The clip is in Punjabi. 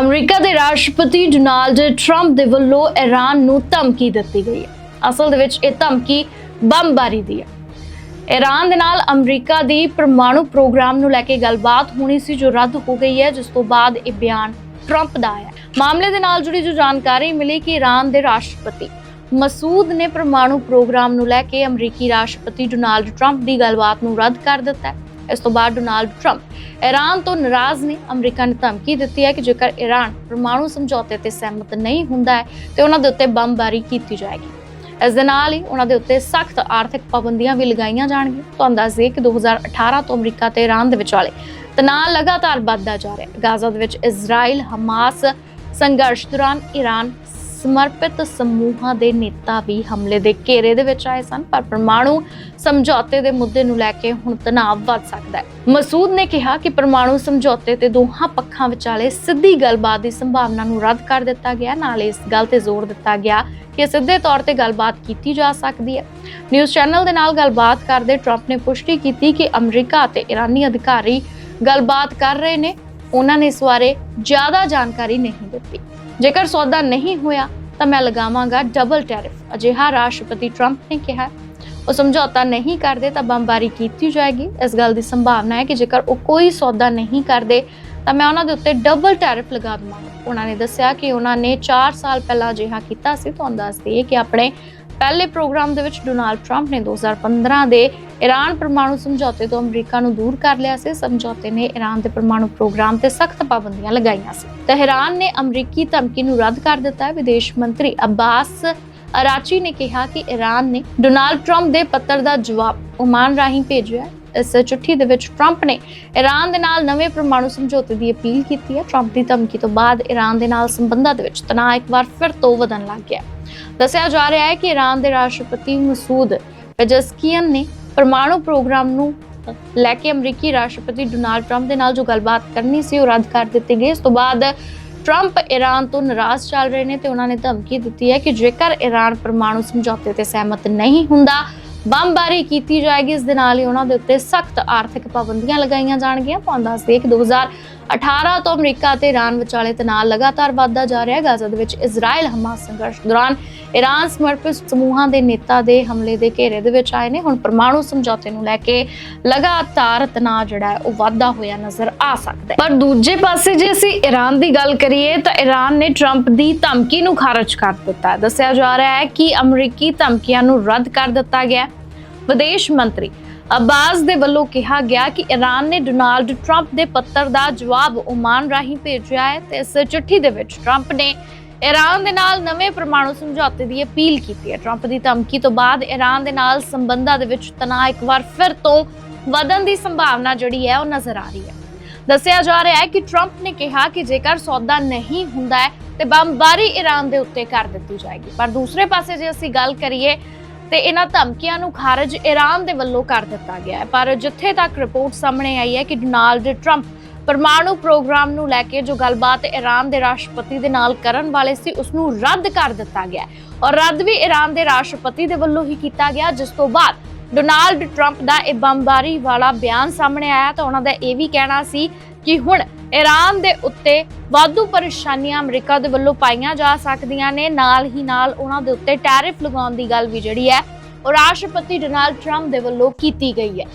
ਅਮਰੀਕਾ ਦੇ ਰਾਸ਼ਟਰਪਤੀ ਡੋਨਾਲਡ ਟਰੰਪ ਦੇ ਵੱਲੋਂ ਈਰਾਨ ਨੂੰ ਧਮਕੀ ਦਿੱਤੀ ਗਈ ਹੈ। ਅਸਲ ਦੇ ਵਿੱਚ ਇਹ ਧਮਕੀ ਬੰਬਾਰੀ ਦੀ ਹੈ। ਈਰਾਨ ਦੇ ਨਾਲ ਅਮਰੀਕਾ ਦੀ ਪਰਮਾਣੂ ਪ੍ਰੋਗਰਾਮ ਨੂੰ ਲੈ ਕੇ ਗੱਲਬਾਤ ਹੋਣੀ ਸੀ ਜੋ ਰੱਦ ਹੋ ਗਈ ਹੈ, ਜਿਸ ਤੋਂ ਬਾਅਦ ਇਹ ਬਿਆਨ ਟਰੰਪ ਦਾ ਆਇਆ। ਮਾਮਲੇ ਦੇ ਨਾਲ ਜੁੜੀ ਜੋ ਜਾਣਕਾਰੀ ਮਿਲੀ ਕਿ ਈਰਾਨ ਦੇ ਰਾਸ਼ਟਰਪਤੀ ਮਸੂਦ ਨੇ ਪਰਮਾਣੂ ਪ੍ਰੋਗਰਾਮ ਨੂੰ ਲੈ ਕੇ ਅਮਰੀਕੀ ਰਾਸ਼ਟਰਪਤੀ ਡੋਨਾਲਡ ਟਰੰਪ ਦੀ ਗੱਲਬਾਤ ਨੂੰ ਰੱਦ ਕਰ ਦਿੱਤਾ ਹੈ। ਇਸ ਤੋਂ ਬਾਅਦ ਡੋਨਾਲਡ ਟਰੰਪ। ਈਰਾਨ ਤੋਂ ਨਾਰਾਜ਼ ਨੇ। ਅਮਰੀਕਾ ਨੇ ਧਮਕੀ ਦਿੱਤੀ ਹੈ ਕਿ ਜੇਕਰ ਈਰਾਨ ਪਰਮਾਣੂ ਸਮਝੌਤੇ ਤੇ ਸਹਿਮਤ ਨਹੀਂ ਹੁੰਦਾ ਹੈ, ਤੇ ਉਹਨਾਂ ਦੇ ਉੱਤੇ ਬੰਬਾਰੀ ਕੀਤੀ ਜਾਏਗੀ। ਇਸ ਦੇ ਨਾਲ ਹੀ ਉਹਨਾਂ ਦੇ ਉੱਤੇ ਸਖਤ ਆਰਥਿਕ ਪਾਬੰਦੀਆਂ ਵੀ ਲਗਾਈਆਂ ਜਾਣਗੀਆਂ। ਤੁਹਾਨੂੰ ਦੱਸ ਦਈਏ ਕਿ 2018 ਤੋਂ ਅਮਰੀਕਾ ਤੇ ਈਰਾਨ ਦੇ ਵਿਚਾਲੇ ਤਣਾਅ ਲਗਾਤਾਰ ਵੱਧਦਾ ਜਾ ਰਿਹਾ ਹੈ। ਗਾਜ਼ਾ ਦੇ ਵਿੱਚ ਇਜ਼ਰਾਈਲ ਹਮਾਸ ਸੰਘਰਸ਼ ਦੌਰਾਨ ਈਰਾਨ ਸਮਰਪਿਤ ਸਮੂਹਾਂ ਦੇ ਨੇਤਾ ਵੀ ਹਮਲੇ ਦੇ ਘੇਰੇ ਦੇ ਵਿੱਚ ਆਏ ਸਨ, ਪਰ ਪਰਮਾਣੂ ਸਮਝੌਤੇ ਦੇ ਮੁੱਦੇ ਨੂੰ ਲੈ ਕੇ ਹੁਣ ਤਣਾਅ ਵੱਧ ਸਕਦਾ ਹੈ। ਮਸੂਦ ਨੇ ਕਿਹਾ ਕਿ ਪਰਮਾਣੂ ਸਮਝੌਤੇ ਤੇ ਦੋਹਾਂ ਪੱਖਾਂ ਵਿਚਾਲੇ ਸਿੱਧੀ ਗੱਲਬਾਤ ਦੀ ਸੰਭਾਵਨਾ ਨੂੰ ਰੱਦ ਕਰ ਦਿੱਤਾ ਗਿਆ। ਨਾਲ ਇਸ ਗੱਲ ਤੇ ਜ਼ੋਰ ਦਿੱਤਾ ਗਿਆ ਕਿ ਸਿੱਧੇ ਤੌਰ ਤੇ ਗੱਲਬਾਤ ਕੀਤੀ ਜਾ ਸਕਦੀ ਹੈ। ਨਿਊਜ਼ ਚੈਨਲ ਦੇ ਨਾਲ ਗੱਲਬਾਤ ਕਰਦੇ ਟਰੰਪ ਨੇ ਪੁਸ਼ਟੀ ਕੀਤੀ ਕਿ ਅਮਰੀਕਾ ਅਤੇ ਇਰਾਨੀ ਅਧਿਕਾਰੀ ਗੱਲਬਾਤ ਕਰ ਰਹੇ ਨੇ। ਉਹਨਾਂ ਨੇ ਇਸ ਬਾਰੇ ਜ਼ਿਆਦਾ ਜਾਣਕਾਰੀ ਨਹੀਂ ਦਿੱਤੀ। ਜੇਕਰ ਸੌਦਾ ਨਹੀਂ ਹੋਇਆ ਤਾਂ ਮੈਂ ਲਗਾਵਾਂਗਾ ਡਬਲ ਟੈਰਿਫ ਅਜਿਹਾ ਰਾਸ਼ਟਰਪਤੀ ਟਰੰਪ ਨੇ ਕਿਹਾ। ਉਹ ਸਮਝੌਤਾ ਨਹੀਂ ਕਰਦੇ ਤਾਂ ਬੰਬਾਰੀ ਕੀਤੀ ਜਾਏਗੀ। ਇਸ ਗੱਲ ਦੀ ਸੰਭਾਵਨਾ ਹੈ ਕਿ ਜੇਕਰ ਉਹ ਕੋਈ ਸੌਦਾ ਨਹੀਂ ਕਰਦੇ ਤਾਂ ਮੈਂ ਉਹਨਾਂ ਦੇ ਉੱਤੇ ਡਬਲ ਟੈਰਿਫ ਲਗਾ ਦਵਾਂਗਾ। ਉਹਨਾਂ ਨੇ ਦੱਸਿਆ ਕਿ ਉਹਨਾਂ ਨੇ 4 ਸਾਲ ਪਹਿਲਾਂ ਅਜਿਹਾ ਕੀਤਾ ਸੀ। ਤੁਹਾਨੂੰ ਦੱਸ ਦਈਏ ਕਿ ਆਪਣੇ ਪਹਿਲੇ ਪ੍ਰੋਗਰਾਮ ਦੇ ਵਿੱਚ ਡੋਨਾਲਡ ਟਰੰਪ ਨੇ 2015 ਦੇ ਈਰਾਨ ਪਰਮਾਣੂ ਸਮਝੌਤੇ ਤੋਂ ਅਮਰੀਕਾ ਨੂੰ ਦੂਰ ਕਰ ਲਿਆ ਸੀ। ਸਮਝੌਤੇ ਨੇ ਈਰਾਨ ਦੇ ਪਰਮਾਣੂ ਪ੍ਰੋਗਰਾਮ ਤੇ ਸਖਤ ਪਾਬੰਦੀਆਂ ਲਗਾਈਆਂ ਸੀ। ਤਹਿਰਾਨ ਨੇ ਅਮਰੀਕੀ ਧਮਕੀ ਨੂੰ ਰੱਦ ਕਰ ਦਿੱਤਾ ਹੈ। ਵਿਦੇਸ਼ ਮੰਤਰੀ ਅਬਾਸ ਅਰਾਚੀ ਨੇ ਕਿਹਾ ਕਿ ਈਰਾਨ ਨੇ ਡੋਨਾਲਡ ਟਰੰਪ ਦੇ ਪੱਤਰ ਦਾ ਜਵਾਬ ਓਮਾਨ ਰਾਹੀਂ ਭੇਜਿਆ ਇਸ ਚਿੱਠੀ ਦੇ ਵਿੱਚ ਟਰੰਪ ਨੇ ਈਰਾਨ ਦੇ ਨਾਲ ਨਵੇਂ ਪਰਮਾਣੂ ਸਮਝੌਤੇ ਦੀ ਅਪੀਲ ਕੀਤੀ ਹੈ। ਟਰੰਪ ਦੀ ਧਮਕੀ ਤੋਂ ਬਾਅਦ ਈਰਾਨ ਦੇ ਨਾਲ ਸੰਬੰਧਾਂ ਦੇ ਵਿੱਚ ਤਣਾਅ ਇੱਕ ਵਾਰ ਫਿਰ ਤੋਂ ਵਧਣ ਲੱਗ ਗਿਆ। ਦੱਸਿਆ ਜਾ ਰਿਹਾ ਹੈ ਕਿ ਈਰਾਨ ਦੇ ਰਾਸ਼ਟਰਪਤੀ ਮਸੂਦ ਪੇਜਸਕੀਅਨ ਨੇ ਪਰਮਾਣੂ ਪ੍ਰੋਗਰਾਮ ਨੂੰ ਲੈ ਕੇ ਅਮਰੀਕੀ ਰਾਸ਼ਟਰਪਤੀ ਡੋਨਾਲਡ ਟਰੰਪ ਦੇ ਨਾਲ ਜੋ ਗੱਲਬਾਤ ਕਰਨੀ ਸੀ ਉਹ ਰੱਦ ਕਰ ਦਿੱਤੀ ਗਈ। ਇਸ ਤੋਂ ਬਾਅਦ ਟਰੰਪ ਈਰਾਨ ਤੋਂ ਨਾਰਾਜ਼ ਚੱਲ ਰਹੇ ਨੇ ਤੇ ਉਹਨਾਂ ਨੇ ਧਮਕੀ ਦਿੱਤੀ ਹੈ ਕਿ ਜੇਕਰ ਈਰਾਨ ਪਰਮਾਣੂ ਸਮਝੌਤੇ ਤੇ ਸਹਿਮਤ ਨਹੀਂ ਹੁੰਦਾ ਬੰਬਾਰੀ ਕੀਤੀ ਜਾਏਗੀ। ਇਸ ਦੇ ਨਾਲ ਹੀ ਉਹਨਾਂ ਦੇ ਉੱਤੇ ਸਖਤ ਆਰਥਿਕ ਪਾਬੰਦੀਆਂ ਲਗਾਈਆਂ ਜਾਣਗੀਆਂ। ਤੁਹਾਨੂੰ ਦੱਸ ਦਈਏ ਕਿ 2018 ਤੋਂ ਅਮਰੀਕਾ ਤੇ ਈਰਾਨ ਵਿਚਾਲੇ ਤਣਾਅ ਲਗਾਤਾਰ ਵੱਧਦਾ ਜਾ ਰਿਹਾ ਹੈ। ਗਾਜ਼ਾ ਦੇ ਵਿੱਚ ਇਜ਼ਰਾਈਲ ਹਮਾਸ ਸੰਘਰਸ਼ ਦੌਰਾਨ ਈਰਾਨ ਸਮਰਪਿਤ ਸਮੂਹਾਂ ਦੇ ਨੇਤਾ ਦੇ ਹਮਲੇ ਦੇ ਘੇਰੇ ਦੇ ਵਿੱਚ ਆਏ ਨੇ। ਹੁਣ ਪਰਮਾਣੂ ਸਮਝੌਤੇ ਨੂੰ ਲੈ ਕੇ ਲਗਾਤਾਰ ਤਣਾਅ ਜਿਹੜਾ ਹੈ, ਉਹ ਵੱਧਦਾ ਹੋਇਆ ਨਜ਼ਰ ਆ ਸਕਦਾ ਹੈ। ਪਰ ਦੂਜੇ ਪਾਸੇ ਜੇ ਅਸੀਂ ਈਰਾਨ ਦੀ ਗੱਲ ਕਰੀਏ ਤਾਂ ਈਰਾਨ ਨੇ ਟਰੰਪ ਦੀ ਧਮਕੀ ਨੂੰ ਖਾਰਜ ਕਰ ਦਿੱਤਾ ਦੱਸਿਆ ਜਾ ਰਿਹਾ ਹੈ ਕਿ ਅਮਰੀਕੀ ਧਮਕੀਆਂ ਨੂੰ ਰੱਦ ਕਰ ਦਿੱਤਾ ਗਿਆ ਵਿਦੇਸ਼ ਮੰਤਰੀ ਅਬਾਸ ਦੇ ਵੱਲੋਂ ਕਿਹਾ ਗਿਆ ਕਿ ਈਰਾਨ ਨੇ ਡੋਨਾਲਡ ਟਰੰਪ ਦੇ ਪੱਤਰ ਦਾ ਜਵਾਬ ਓਮਾਨ ਰਾਹੀਂ ਭੇਜਿਆ ਹੈ ਤੇ ਇਸ ਚਿੱਠੀ ਦੇ ਵਿੱਚ ਟਰੰਪ ਨੇ ਈਰਾਨ ਦੇ ਨਾਲ ਨਵੇਂ ਪਰਮਾਣੂ ਸਮਝੌਤੇ ਦੀ ਅਪੀਲ ਕੀਤੀ ਹੈ। ਟਰੰਪ ਦੀ ਧਮਕੀ ਤੋਂ ਬਾਅਦ ਈਰਾਨ ਦੇ ਨਾਲ ਸੰਬੰਧਾਂ ਦੇ ਵਿੱਚ ਤਣਾਅ ਇੱਕ ਵਾਰ ਫਿਰ ਤੋਂ ਵਧਣ ਦੀ ਸੰਭਾਵਨਾ ਜਿਹੜੀ ਹੈ ਉਹ ਨਜ਼ਰ ਆ ਰਹੀ ਹੈ। ਦੱਸਿਆ ਜਾ ਰਿਹਾ ਹੈ ਕਿ ਟਰੰਪ ਨੇ ਕਿਹਾ ਕਿ ਜੇਕਰ ਸੌਦਾ ਨਹੀਂ ਹੁੰਦਾ ਹੈ ਤੇ ਬੰਬਾਰੀ ਈਰਾਨ ਦੇ ਉੱਤੇ ਕਰ ਦਿੱਤੀ ਜਾਏਗੀ। ਪਰ ਦੂਸਰੇ ਪਾਸੇ ਜੇ ਅਸੀਂ ਗੱਲ ਕਰੀਏ ਤੇ ਇਹਨਾਂ ਧਮਕੀਆਂ ਨੂੰ ਖਾਰਜ ਈਰਾਨ ਦੇ ਵੱਲੋਂ ਕਰ ਦਿੱਤਾ ਗਿਆ ਹੈ। ਪਰ ਜਿੱਥੇ ਤੱਕ ਰਿਪੋਰਟ ਸਾਹਮਣੇ ਆਈ ਹੈ ਕਿ ਡੋਨਾਲਡ ਟਰੰਪ ਪਰਮਾਣੂ ਪ੍ਰੋਗਰਾਮ ਨੂੰ ਲੈ ਕੇ ਜੋ ਗੱਲਬਾਤ ਈਰਾਨ ਦੇ ਰਾਸ਼ਟਰਪਤੀ ਦੇ ਨਾਲ ਕਰਨ ਵਾਲੇ ਸੀ ਉਸ ਨੂੰ ਰੱਦ ਕਰ ਦਿੱਤਾ ਗਿਆ ਔਰ ਰੱਦ ਵੀ ਈਰਾਨ ਦੇ ਰਾਸ਼ਟਰਪਤੀ ਦੇ ਵੱਲੋਂ ਹੀ ਕੀਤਾ ਗਿਆ। ਜਿਸ ਤੋਂ ਬਾਅਦ ਡੋਨਾਲਡ ਟਰੰਪ ਦਾ ਇਹ ਬੰਬਾਰੀ ਵਾਲਾ ਬਿਆਨ ਸਾਹਮਣੇ ਆਇਆ ਤਾਂ ਉਹਨਾਂ ਦਾ ਇਹ ਵੀ ਕਹਿਣਾ ਸੀ ਕਿ ਹੁਣ ਈਰਾਨ ਦੇ ਉੱਤੇ ਵਾਧੂ ਪਰੇਸ਼ਾਨੀਆਂ ਅਮਰੀਕਾ ਦੇ ਵੱਲੋਂ ਪਾਈਆਂ ਜਾ ਸਕਦੀਆਂ ਨੇ। ਨਾਲ ਹੀ ਨਾਲ ਉਹਨਾਂ ਦੇ ਉੱਤੇ ਟੈਰਿਫ ਲਗਾਉਣ ਦੀ ਗੱਲ ਵੀ ਜਿਹੜੀ ਹੈ ਉਹ ਰਾਸ਼ਟਰਪਤੀ ਡੋਨਾਲਡ ਟਰੰਪ ਦੇ ਵੱਲੋਂ ਕੀਤੀ ਗਈ ਹੈ।